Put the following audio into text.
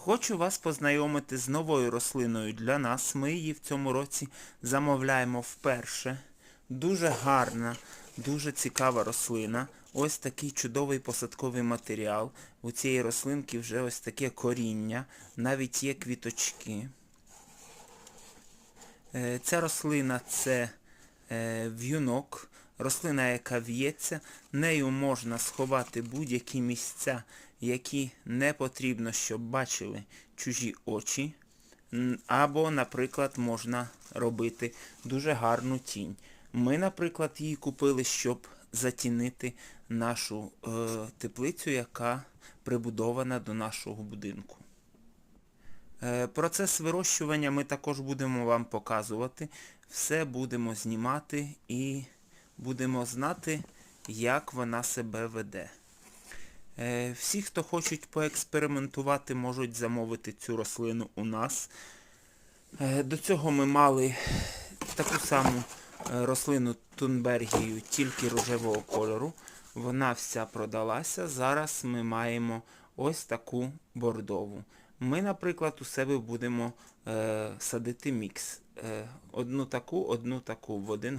Хочу вас познайомити з новою рослиною для нас. Ми її в цьому році замовляємо вперше. Дуже гарна, дуже цікава рослина. Ось такий чудовий посадковий матеріал. У цієї рослинки вже ось таке коріння, навіть є квіточки. Е, Ця рослина це е, в'юнок, рослина, яка в'ється. Нею можна сховати будь-які місця, які не потрібно, щоб бачили чужі очі. Або, наприклад, можна робити дуже гарну тінь. Ми, наприклад, її купили, щоб затінити нашу е, теплицю, яка прибудована до нашого будинку. Е, Процес вирощування ми також будемо вам показувати. Все будемо знімати і будемо знати, як вона себе веде. Е, Всі, хто хочуть поекспериментувати, можуть замовити цю рослину у нас. Е, До цього ми мали таку саму е, рослину Тунбергію, тільки рожевого кольору. Вона вся продалася. Зараз ми маємо ось таку бордову. Ми, наприклад, у себе будемо садити мікс. Одну таку, одну таку в один